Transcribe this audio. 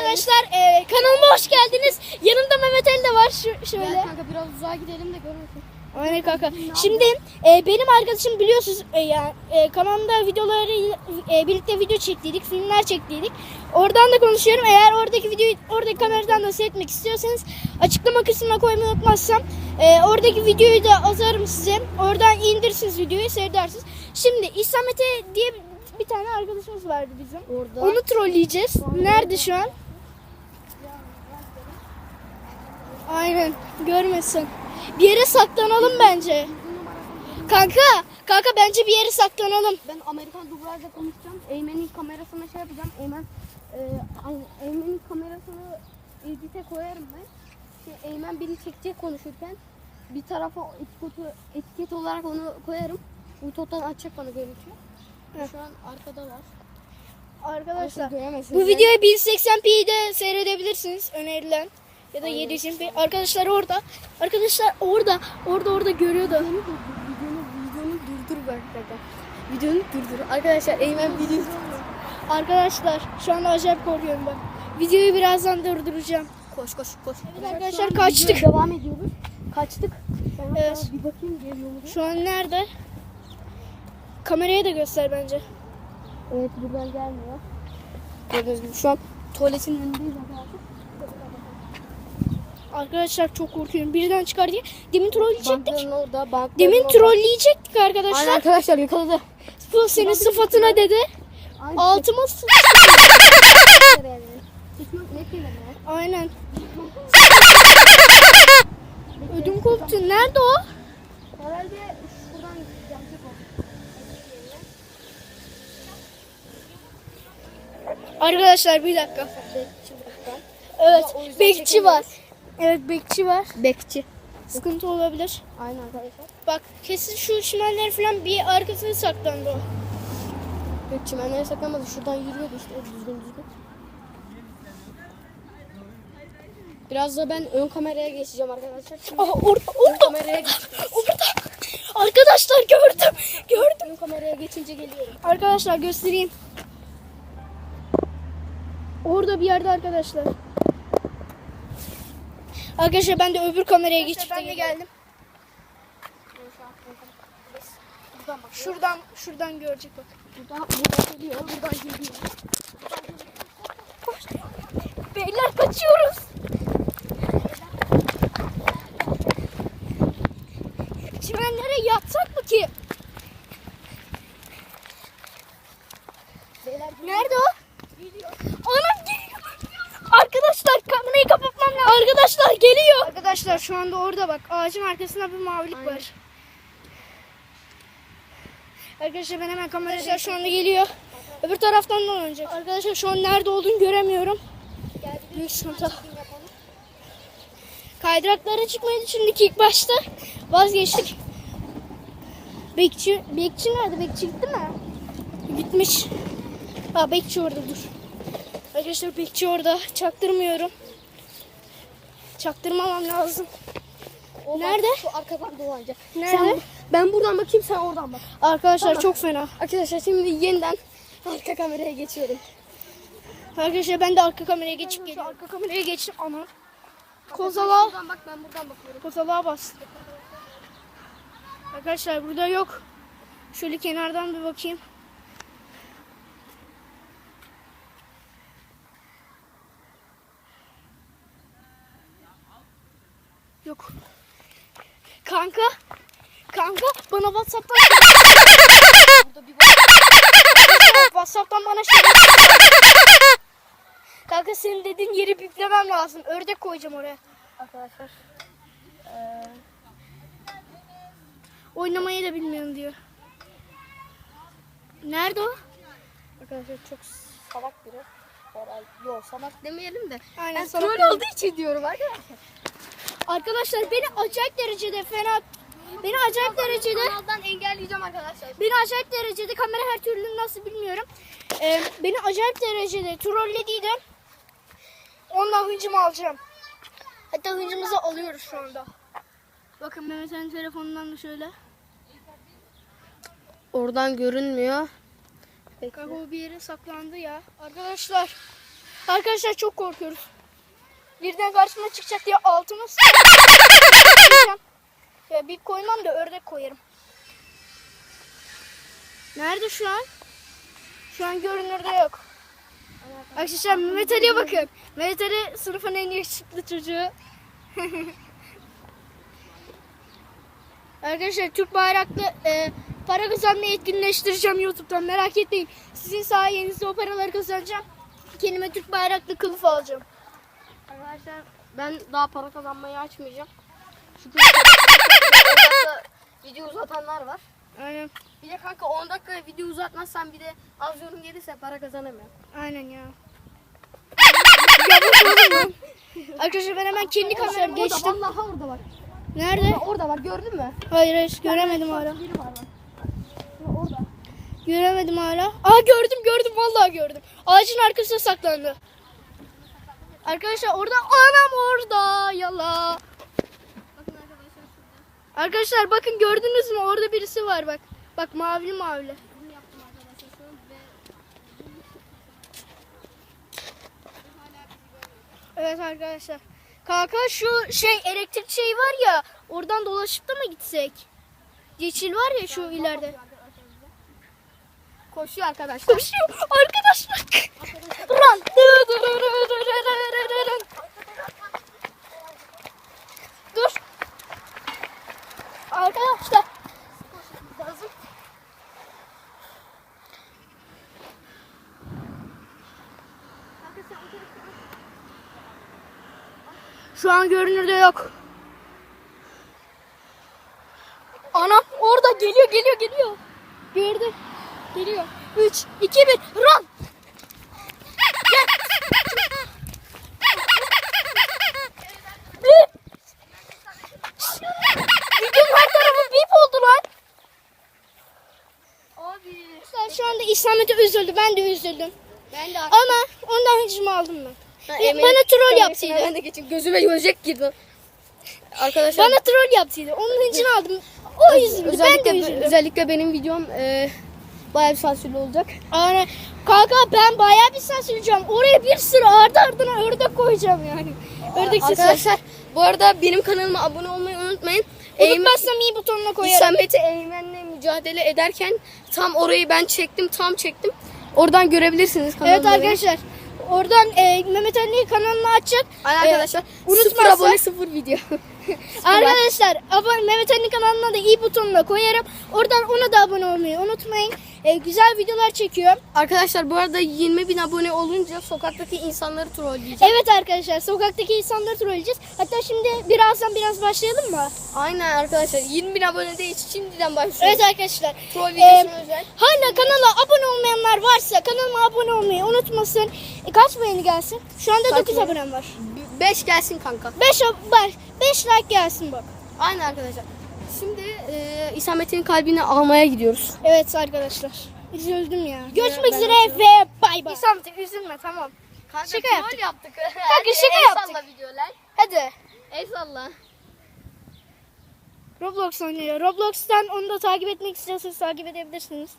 arkadaşlar e, kanalıma hoş geldiniz. Yanımda Mehmet Ali de var şu, şöyle. Gel kanka biraz uzağa gidelim de görmesin. Aynen kanka. Şimdi e, benim arkadaşım biliyorsunuz e, yani e, kanalımda videoları e, birlikte video çektiydik, filmler çektiydik. Oradan da konuşuyorum. Eğer oradaki videoyu oradaki kameradan da seyretmek istiyorsanız açıklama kısmına koymayı unutmazsam e, oradaki videoyu da atarım size. Oradan indirirsiniz videoyu seyredersiniz. Şimdi İslamete diye bir- bir tane arkadaşımız vardı bizim. Orada. Onu trolleyeceğiz. Nerede şu an? Aynen. Görmesin. Bir yere saklanalım bence. Kanka, kanka bence bir yere saklanalım. Ben Amerikan dublajla konuşacağım. Eymen'in kamerasına şey yapacağım. Eymen e, Eymen'in kamerasını edite koyarım ben. Şey, Eymen beni çekecek konuşurken bir tarafa etiket, etiket olarak onu koyarım. Bluetooth'tan açacak bana görüntü. Şu an arkadalar. Arkadaşlar bu videoyu 1080p'de seyredebilirsiniz önerilen ya da 720p. Arkadaşlar orada. Arkadaşlar orada. Orada orada görüyor da. Videonu, videonu durdur bak kanka. Videonu durdur. Arkadaşlar Eymen video Arkadaşlar şu anda acayip korkuyorum ben. Videoyu birazdan durduracağım. Koş koş koş. Evet arkadaşlar, an kaçtık. Devam ediyoruz. Kaçtık. Ben Evet. bir bakayım geliyor. Şu an nerede? Kameraya da göster bence. Evet buradan gelmiyor. Gördüğünüz gibi şu an tuvaletin önündeyiz arkadaşlar. Arkadaşlar çok korkuyorum. Birden çıkar diye. Demin trolleyecektik. Bankların orada, bankların Demin orada. trolleyecektik Aynen arkadaşlar. arkadaşlar yakaladı. Bu senin sıfatına dedi. Aynı Altıma ya? Aynen. Ödüm koptu. Nerede o? Herhalde şuradan o. Arkadaşlar bir dakika. Evet. Bekçi var. Evet bekçi var. Bekçi. Sıkıntı olabilir. Aynen arkadaşlar. Bak kesin şu şimenler falan bir arkasına saklandı o. Bekçi ben nereye saklamadı. Şuradan yürüyordu işte düzgün düzgün. Biraz da ben ön kameraya geçeceğim arkadaşlar. Şimdi Aha orada ön orada. kameraya. Orada. Arkadaşlar gördüm. Gördüm. Ön kameraya geçince geliyorum. Arkadaşlar göstereyim. Orada bir yerde arkadaşlar. Arkadaşlar ben de öbür kameraya geçip de geldim. Şuradan şuradan görecek bak. Buradan, buradan geliyor. Buradan geliyor. Koş. Beyler kaçıyoruz. Çimenlere yatsak mı ki? Beyler Nerede o? Anam geliyor. Arkadaşlar kamerayı kapatmam lazım. Arkadaşlar geliyor. Arkadaşlar şu anda orada bak. Ağacın arkasında bir mavilik Aynen. var. Arkadaşlar ben hemen kameraya şu anda geliyor. Öbür taraftan da oynayacak. Arkadaşlar şu an nerede olduğunu göremiyorum. Büyük sıkıntı. Kaydıraklara çıkmayı düşündük ilk başta. Vazgeçtik. Bekçi, bekçi nerede? Bekçi gitti mi? Gitmiş. Ha bekçi orada dur. Arkadaşlar bekçi orada. Çaktırmıyorum. Çaktırmamam lazım. O Nerede? Bak, şu arkadan dolanacak. Nerede? Sen, ben buradan bakayım sen oradan bak. Arkadaşlar Tamam. çok fena. Arkadaşlar şimdi yeniden arka kameraya geçiyorum. Arkadaşlar ben de arka kameraya geçip geliyorum. Arka kameraya geçtim ama. Kozala. Buradan bak ben buradan bakıyorum. Kozalağa bastım. Arkadaşlar burada yok. Şöyle kenardan bir bakayım. Yok. Kanka. Kanka bana Whatsapp'tan Burada bir. Whatsapp'tan bana şey Kanka senin dediğin yeri biplemem lazım. Ördek koyacağım oraya. Arkadaşlar. Eee Oynamayı da bilmiyorum diyor. Nerede o? arkadaşlar çok salak biri. Yok salak demeyelim de. Aynen, ben salak troll olduğu için diyorum arkadaşlar. Arkadaşlar beni acayip derecede fena beni acayip derecede Kanaldan engelleyeceğim arkadaşlar. beni acayip derecede kamera her türlü nasıl bilmiyorum. Ee, beni acayip derecede trollediydi. Ondan hıncımı alacağım. Hatta hıncımızı alıyoruz şu anda. Bakın Mehmet Ali'nin telefonundan da şöyle. Oradan görünmüyor. O bir yere saklandı ya. Arkadaşlar Arkadaşlar çok korkuyoruz. Birden karşıma çıkacak diye altımız. ya bir koymam da ördek koyarım. Nerede şu an? Şu an görünürde yok. Arkadaşlar Mehmet Ali'ye bakın. Mehmet Ali sınıfın en yakışıklı çocuğu. Arkadaşlar Türk bayraklı e, para kazanmayı etkinleştireceğim YouTube'dan merak etmeyin. Sizin sayenizde o paraları kazanacağım. Kendime Türk bayraklı kılıf alacağım. Arkadaşlar ben daha para kazanmayı açmayacağım. Çünkü 10 dakika video uzatanlar var. Aynen. Bir de kanka 10 dakika video uzatmazsan bir de az yorum gelirse para kazanamıyorum. Aynen ya. Arkadaşlar ben hemen kendi kameramı geçtim. Orada, vallahi orada bak. Nerede? Orada bak gördün mü? Hayır hayır göremedim hala. Var. Orada. Göremedim hala. Aa gördüm gördüm vallahi gördüm. Ağacın arkasına saklandı. Arkadaşlar orada anam orada yala. Bakın arkadaşlar şurada. Arkadaşlar bakın gördünüz mü orada birisi var bak. Bak mavili mavili. Evet arkadaşlar. Kanka şu şey elektrik şey var ya oradan dolaşıp da mı gitsek? Geçil var ya şu ileride. koşuyor arkadaşlar. Koşuyor arkadaşlar. Run. Dur. Arkadaşlar. Lazım. Şu an görünürde yok. Anam orada geliyor geliyor geliyor. Gördüm. Geliyor. 3, 2, 1 run. Videonun her tarafı bip oldu lan. Abi. Sen şu anda İslamiyet'e üzüldü. Ben de üzüldüm. Ben de Ama ondan hıncımı aldım ben. Ha, Emin- bana troll yapsaydı. Ben de geçeyim. Gözüme gözek girdi. Arkadaşlar Bana troll yapsaydı. Onun hıncını aldım. O üzüldü. Ben de üzüldüm. özellikle benim videom e, bayağı bir sansürlü olacak. Aynen. Kanka ben bayağı bir ses süreceğim. Oraya bir sürü ardı ardına ördek koyacağım yani. Ördek sesi. Arkadaşlar bu arada benim kanalıma abone olmayı unutmayın. Unutmazsam iyi butonuna koyarım. İslamiyet'e Eymen'le mücadele ederken tam orayı ben çektim tam çektim. Oradan görebilirsiniz Evet kanalımda benim. arkadaşlar. Oradan e, Mehmet Ali kanalını açacak. Aynen arkadaşlar. E, Sıfır unutmazsa- abone sıfır video. Arkadaşlar abone, Mehmet Ali kanalına da iyi butonuna koyarım. Oradan ona da abone olmayı unutmayın. E, güzel videolar çekiyorum. Arkadaşlar bu arada 20 bin abone olunca sokaktaki insanları trolleyeceğim. Evet arkadaşlar sokaktaki insanları trolleyeceğiz. Hatta şimdi birazdan biraz başlayalım mı? Aynen arkadaşlar 20 bin abone değil şimdiden başlıyoruz. Evet arkadaşlar. Troll Ee, videosuna özel. hala kanala abone olmayanlar varsa kanalıma abone olmayı unutmasın. E, kaç beğeni gelsin? Şu anda Kaç 9 beğeni? abonem var. 5 gelsin kanka. 5 5 5 like gelsin bak. Aynen arkadaşlar. Şimdi e, İsamet'in kalbini almaya gidiyoruz. Evet arkadaşlar. Üzüldüm ya. Görüşmek üzere ve bay bay. İsam üzülme tamam. Kanka Şaka troll yaptık. yaptık. Kanka şaka el yaptık. salla videolar. Hadi. El salla. Roblox oynuyor. Roblox'tan onu da takip etmek istiyorsanız takip edebilirsiniz.